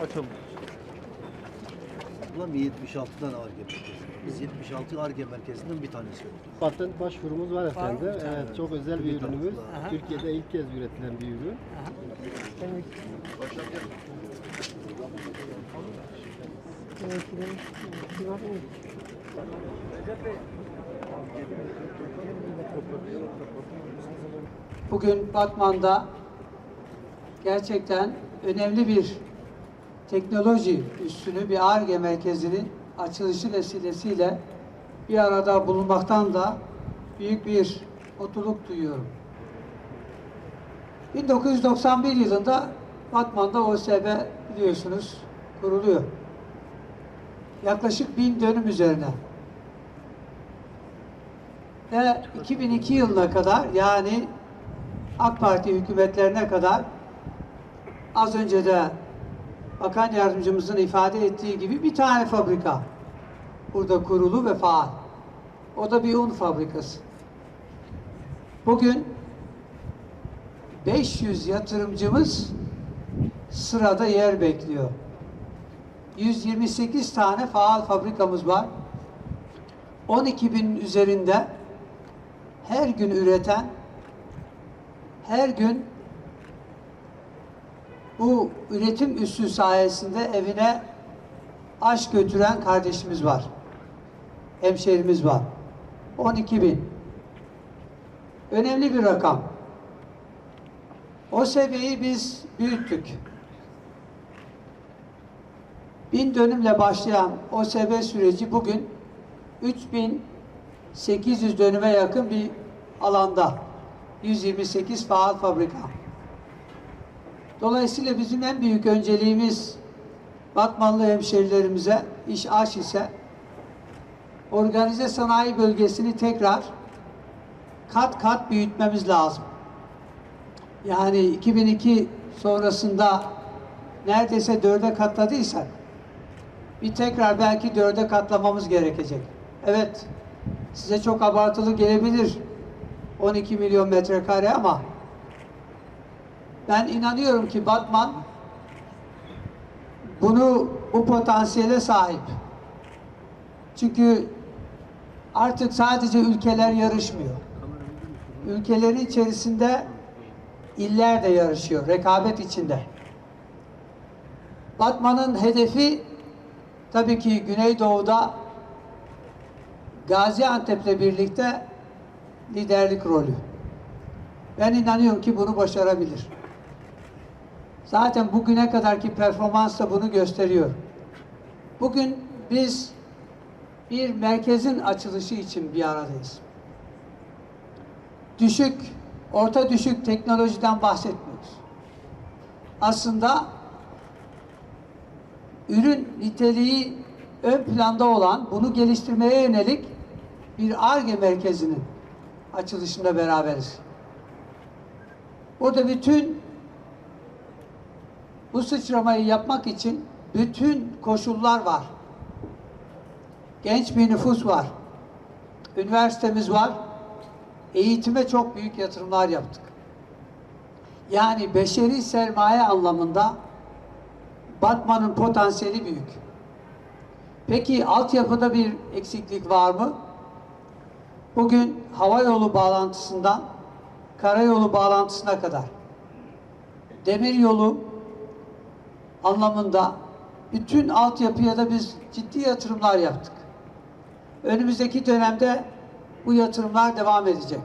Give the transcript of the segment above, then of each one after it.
açılmış. Ulan bir 76 tane ARGE merkezi. Biz 76 ARGE merkezinden bir tanesi olduk. Patent başvurumuz var efendim. mı? Evet, çok özel bir ürünümüz. Aha. Türkiye'de ilk kez üretilen bir ürün. Evet. Bugün Batman'da gerçekten önemli bir teknoloji üstünü bir ARGE merkezinin açılışı vesilesiyle bir arada bulunmaktan da büyük bir mutluluk duyuyorum. 1991 yılında Batman'da OSB biliyorsunuz kuruluyor. Yaklaşık bin dönüm üzerine. Ve 2002 yılına kadar yani AK Parti hükümetlerine kadar az önce de Bakan Yardımcımızın ifade ettiği gibi bir tane fabrika burada kurulu ve faal. O da bir un fabrikası. Bugün 500 yatırımcımız sırada yer bekliyor. 128 tane faal fabrikamız var. 12 bin üzerinde her gün üreten, her gün bu üretim üssü sayesinde evine aş götüren kardeşimiz var. Hemşehrimiz var. 12 bin. Önemli bir rakam. O seviyeyi biz büyüttük. Bin dönümle başlayan o sebe süreci bugün 3800 dönüme yakın bir alanda. 128 faal fabrika. Dolayısıyla bizim en büyük önceliğimiz Batmanlı hemşerilerimize iş aş ise organize sanayi bölgesini tekrar kat kat büyütmemiz lazım. Yani 2002 sonrasında neredeyse dörde katladıysak bir tekrar belki dörde katlamamız gerekecek. Evet, size çok abartılı gelebilir 12 milyon metrekare ama ben inanıyorum ki Batman bunu bu potansiyele sahip. Çünkü artık sadece ülkeler yarışmıyor. Ülkelerin içerisinde iller de yarışıyor, rekabet içinde. Batman'ın hedefi tabii ki Güneydoğu'da Gaziantep'le birlikte liderlik rolü. Ben inanıyorum ki bunu başarabilir. Zaten bugüne kadarki performans da bunu gösteriyor. Bugün biz bir merkezin açılışı için bir aradayız. Düşük, orta düşük teknolojiden bahsetmiyoruz. Aslında ürün niteliği ön planda olan, bunu geliştirmeye yönelik bir ARGE merkezinin açılışında beraberiz. Burada bütün bu sıçramayı yapmak için bütün koşullar var. Genç bir nüfus var. Üniversitemiz var. Eğitime çok büyük yatırımlar yaptık. Yani beşeri sermaye anlamında Batman'ın potansiyeli büyük. Peki altyapıda bir eksiklik var mı? Bugün hava yolu bağlantısından karayolu bağlantısına kadar demir yolu anlamında bütün altyapıya da biz ciddi yatırımlar yaptık. Önümüzdeki dönemde bu yatırımlar devam edecek.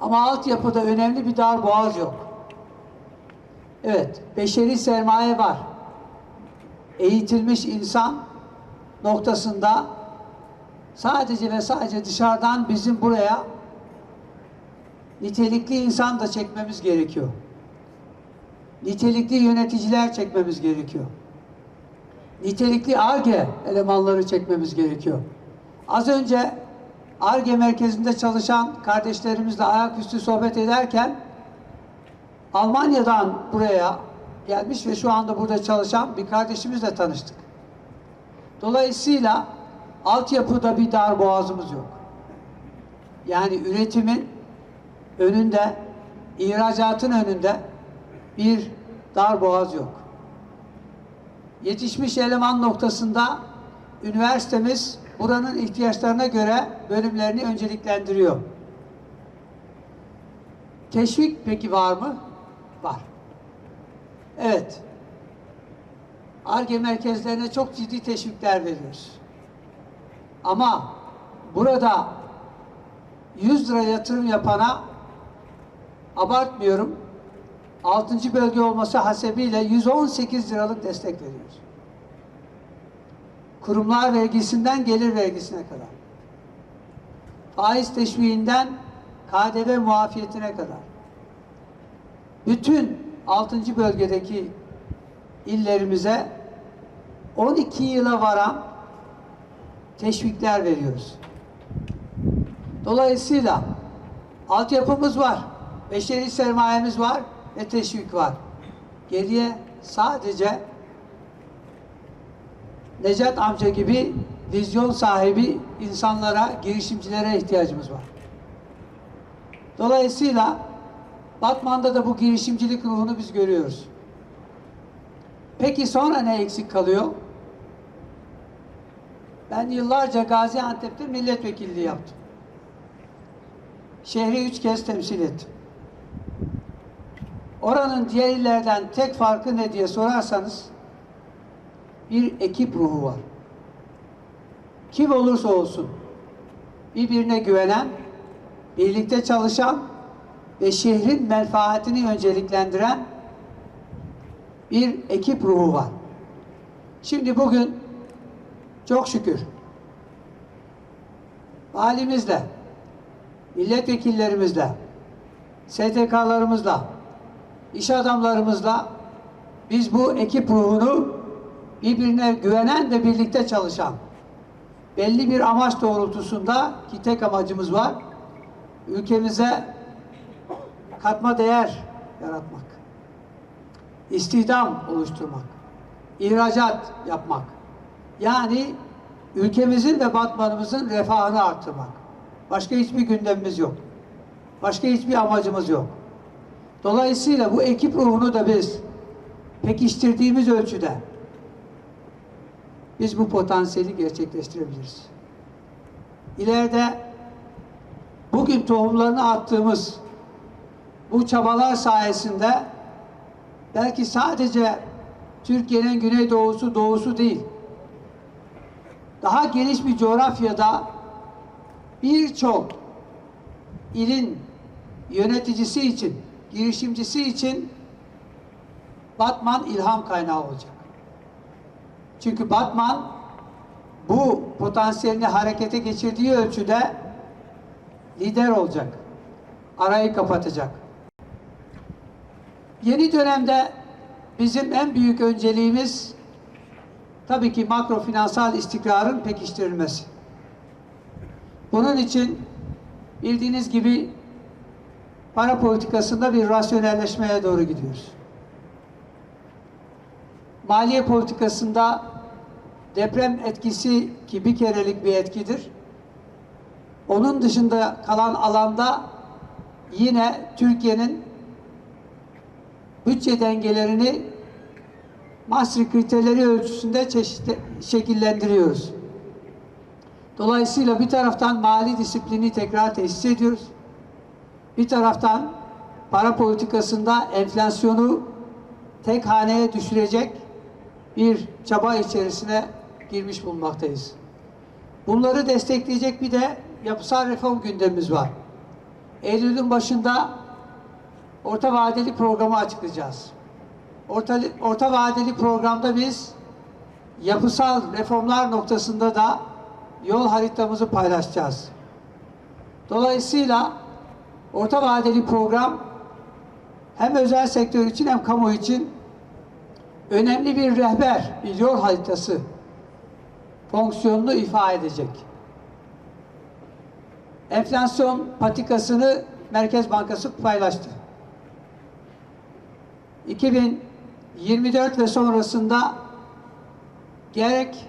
Ama altyapıda önemli bir dar boğaz yok. Evet, beşeri sermaye var. Eğitilmiş insan noktasında sadece ve sadece dışarıdan bizim buraya nitelikli insan da çekmemiz gerekiyor. Nitelikli yöneticiler çekmemiz gerekiyor. Nitelikli ARGE elemanları çekmemiz gerekiyor. Az önce ARGE merkezinde çalışan kardeşlerimizle ayaküstü sohbet ederken Almanya'dan buraya gelmiş ve şu anda burada çalışan bir kardeşimizle tanıştık. Dolayısıyla altyapıda bir dar boğazımız yok. Yani üretimin önünde, ihracatın önünde bir dar boğaz yok. Yetişmiş eleman noktasında üniversitemiz buranın ihtiyaçlarına göre bölümlerini önceliklendiriyor. Teşvik peki var mı? Var. Evet. ARGE merkezlerine çok ciddi teşvikler veriyoruz. Ama burada 100 lira yatırım yapana abartmıyorum 6. bölge olması hasebiyle 118 liralık destek veriyoruz. Kurumlar vergisinden gelir vergisine kadar. Faiz teşviğinden KDV muafiyetine kadar. Bütün 6. bölgedeki illerimize 12 yıla varan teşvikler veriyoruz. Dolayısıyla altyapımız var, beşeri sermayemiz var ve teşvik var. Geriye sadece Necat amca gibi vizyon sahibi insanlara, girişimcilere ihtiyacımız var. Dolayısıyla Batman'da da bu girişimcilik ruhunu biz görüyoruz. Peki sonra ne eksik kalıyor? Ben yıllarca Gaziantep'te milletvekilliği yaptım. Şehri üç kez temsil ettim. Oranın diğer illerden tek farkı ne diye sorarsanız bir ekip ruhu var. Kim olursa olsun birbirine güvenen, birlikte çalışan ve şehrin menfaatini önceliklendiren bir ekip ruhu var. Şimdi bugün çok şükür valimizle, milletvekillerimizle, STK'larımızla, iş adamlarımızla biz bu ekip ruhunu birbirine güvenen ve birlikte çalışan belli bir amaç doğrultusunda ki tek amacımız var ülkemize katma değer yaratmak istihdam oluşturmak ihracat yapmak. Yani ülkemizin ve batmanımızın refahını artırmak. Başka hiçbir gündemimiz yok. Başka hiçbir amacımız yok dolayısıyla bu ekip ruhunu da biz pekiştirdiğimiz ölçüde biz bu potansiyeli gerçekleştirebiliriz. İleride bugün tohumlarını attığımız bu çabalar sayesinde belki sadece Türkiye'nin güneydoğusu doğusu değil daha geniş bir coğrafyada birçok ilin yöneticisi için, girişimcisi için Batman ilham kaynağı olacak. Çünkü Batman bu potansiyelini harekete geçirdiği ölçüde lider olacak. Arayı kapatacak. Yeni dönemde bizim en büyük önceliğimiz tabii ki makro finansal istikrarın pekiştirilmesi. Bunun için bildiğiniz gibi para politikasında bir rasyonelleşmeye doğru gidiyoruz. Maliye politikasında deprem etkisi ki bir kerelik bir etkidir. Onun dışında kalan alanda yine Türkiye'nin bütçe dengelerini Maastricht kriterleri ölçüsünde çeşitli şekillendiriyoruz. Dolayısıyla bir taraftan mali disiplini tekrar tesis ediyoruz. Bir taraftan para politikasında enflasyonu tek haneye düşürecek bir çaba içerisine girmiş bulunmaktayız. Bunları destekleyecek bir de yapısal reform gündemimiz var. Eylül'ün başında orta vadeli programı açıklayacağız. Orta, orta vadeli programda biz yapısal reformlar noktasında da yol haritamızı paylaşacağız. Dolayısıyla orta vadeli program hem özel sektör için hem kamu için önemli bir rehber, bir yol haritası fonksiyonunu ifade edecek. Enflasyon patikasını Merkez Bankası paylaştı. 2024 ve sonrasında gerek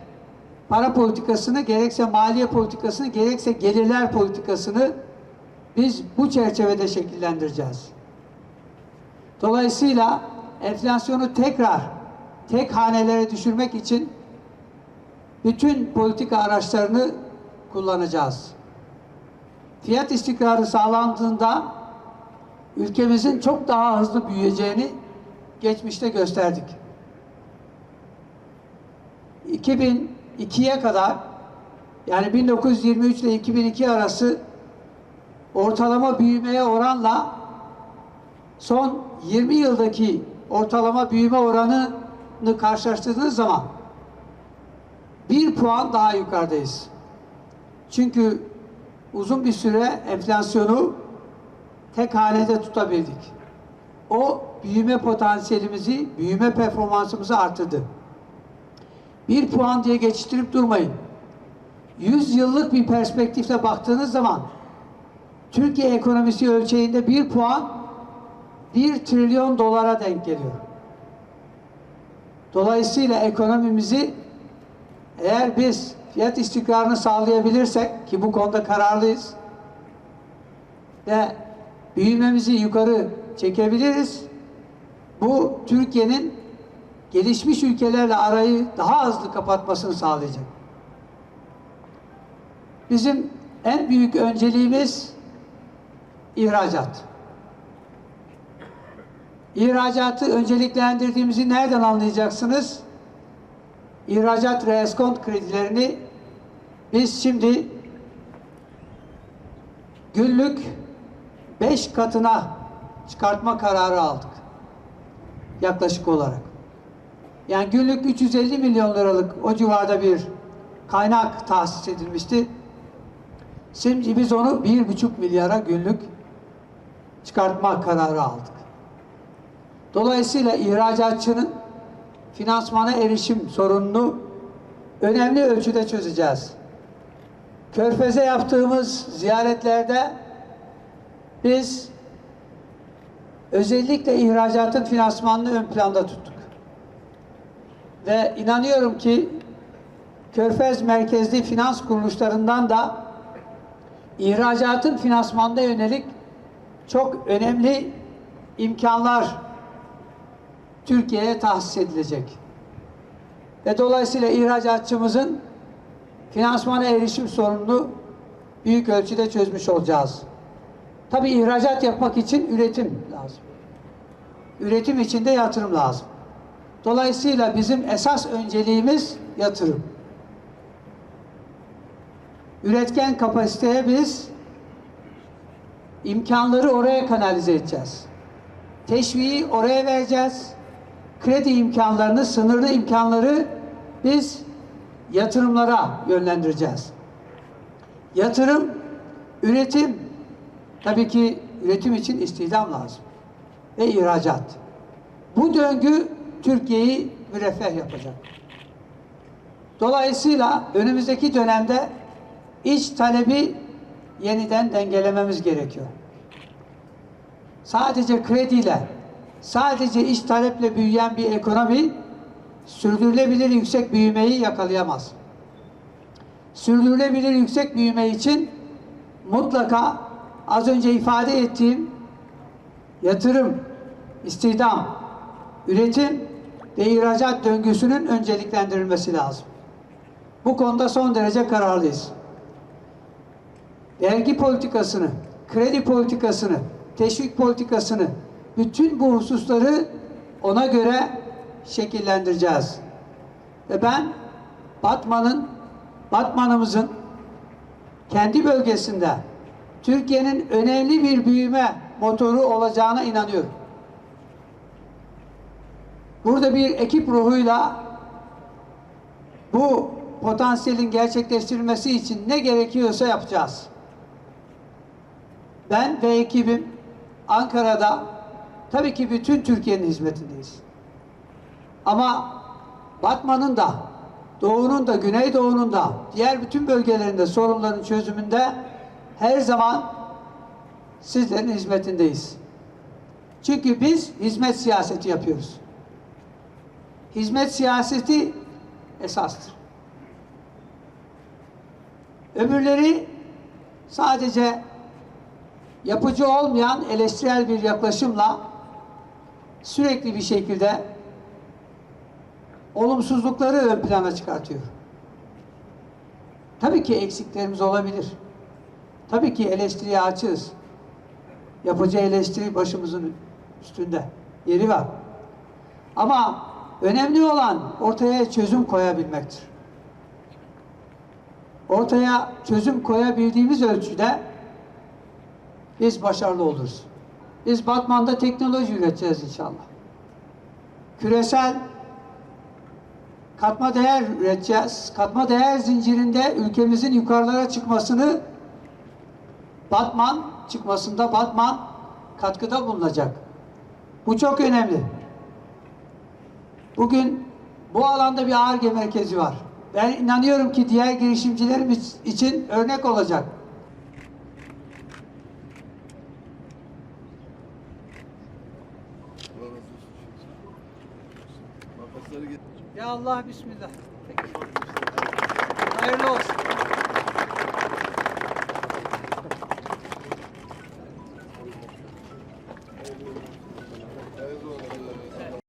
para politikasını, gerekse maliye politikasını, gerekse gelirler politikasını biz bu çerçevede şekillendireceğiz. Dolayısıyla enflasyonu tekrar tek hanelere düşürmek için bütün politika araçlarını kullanacağız. Fiyat istikrarı sağlandığında ülkemizin çok daha hızlı büyüyeceğini geçmişte gösterdik. 2002'ye kadar yani 1923 ile 2002 arası ortalama büyümeye oranla son 20 yıldaki ortalama büyüme oranını karşılaştırdığınız zaman bir puan daha yukarıdayız. Çünkü uzun bir süre enflasyonu tek hanede tutabildik. O büyüme potansiyelimizi, büyüme performansımızı arttırdı. Bir puan diye geçiştirip durmayın. 100 yıllık bir perspektifle baktığınız zaman Türkiye ekonomisi ölçeğinde bir puan 1 trilyon dolara denk geliyor. Dolayısıyla ekonomimizi eğer biz fiyat istikrarını sağlayabilirsek ki bu konuda kararlıyız ve büyümemizi yukarı çekebiliriz. Bu Türkiye'nin gelişmiş ülkelerle arayı daha hızlı kapatmasını sağlayacak. Bizim en büyük önceliğimiz ihracat. İhracatı önceliklendirdiğimizi nereden anlayacaksınız? İhracat reeskont kredilerini biz şimdi günlük 5 katına çıkartma kararı aldık. Yaklaşık olarak. Yani günlük 350 milyon liralık o civarda bir kaynak tahsis edilmişti. Şimdi biz onu 1,5 milyara günlük çıkartma kararı aldık. Dolayısıyla ihracatçının finansmana erişim sorununu önemli ölçüde çözeceğiz. Körfez'e yaptığımız ziyaretlerde biz özellikle ihracatın finansmanını ön planda tuttuk. Ve inanıyorum ki Körfez merkezli finans kuruluşlarından da ihracatın finansmanına yönelik çok önemli imkanlar Türkiye'ye tahsis edilecek. Ve dolayısıyla ihracatçımızın finansmana erişim sorununu büyük ölçüde çözmüş olacağız. Tabii ihracat yapmak için üretim lazım. Üretim için de yatırım lazım. Dolayısıyla bizim esas önceliğimiz yatırım. Üretken kapasiteye biz imkanları oraya kanalize edeceğiz. Teşviği oraya vereceğiz. Kredi imkanlarını, sınırlı imkanları biz yatırımlara yönlendireceğiz. Yatırım, üretim, tabii ki üretim için istihdam lazım. Ve ihracat. Bu döngü Türkiye'yi müreffeh yapacak. Dolayısıyla önümüzdeki dönemde iç talebi yeniden dengelememiz gerekiyor. Sadece krediyle, sadece iç taleple büyüyen bir ekonomi sürdürülebilir yüksek büyümeyi yakalayamaz. Sürdürülebilir yüksek büyüme için mutlaka az önce ifade ettiğim yatırım, istihdam, üretim ve ihracat döngüsünün önceliklendirilmesi lazım. Bu konuda son derece kararlıyız. Vergi politikasını, kredi politikasını, teşvik politikasını, bütün bu hususları ona göre şekillendireceğiz. Ve ben Batman'ın, Batman'ımızın kendi bölgesinde Türkiye'nin önemli bir büyüme motoru olacağına inanıyorum. Burada bir ekip ruhuyla bu potansiyelin gerçekleştirilmesi için ne gerekiyorsa yapacağız. Ben ve ekibim Ankara'da tabii ki bütün Türkiye'nin hizmetindeyiz. Ama Batman'ın da, Doğu'nun da, Güneydoğu'nun da, diğer bütün bölgelerinde sorunların çözümünde her zaman sizlerin hizmetindeyiz. Çünkü biz hizmet siyaseti yapıyoruz. Hizmet siyaseti esastır. Öbürleri sadece yapıcı olmayan eleştirel bir yaklaşımla sürekli bir şekilde olumsuzlukları ön plana çıkartıyor. Tabii ki eksiklerimiz olabilir. Tabii ki eleştiriye açığız. Yapıcı eleştiri başımızın üstünde. Yeri var. Ama önemli olan ortaya çözüm koyabilmektir. Ortaya çözüm koyabildiğimiz ölçüde biz başarılı oluruz. Biz Batman'da teknoloji üreteceğiz inşallah. Küresel katma değer üreteceğiz. Katma değer zincirinde ülkemizin yukarılara çıkmasını Batman çıkmasında Batman katkıda bulunacak. Bu çok önemli. Bugün bu alanda bir ARGE merkezi var. Ben inanıyorum ki diğer girişimcilerimiz için örnek olacak. Allah bismillah. Peki. Hayırlı olsun.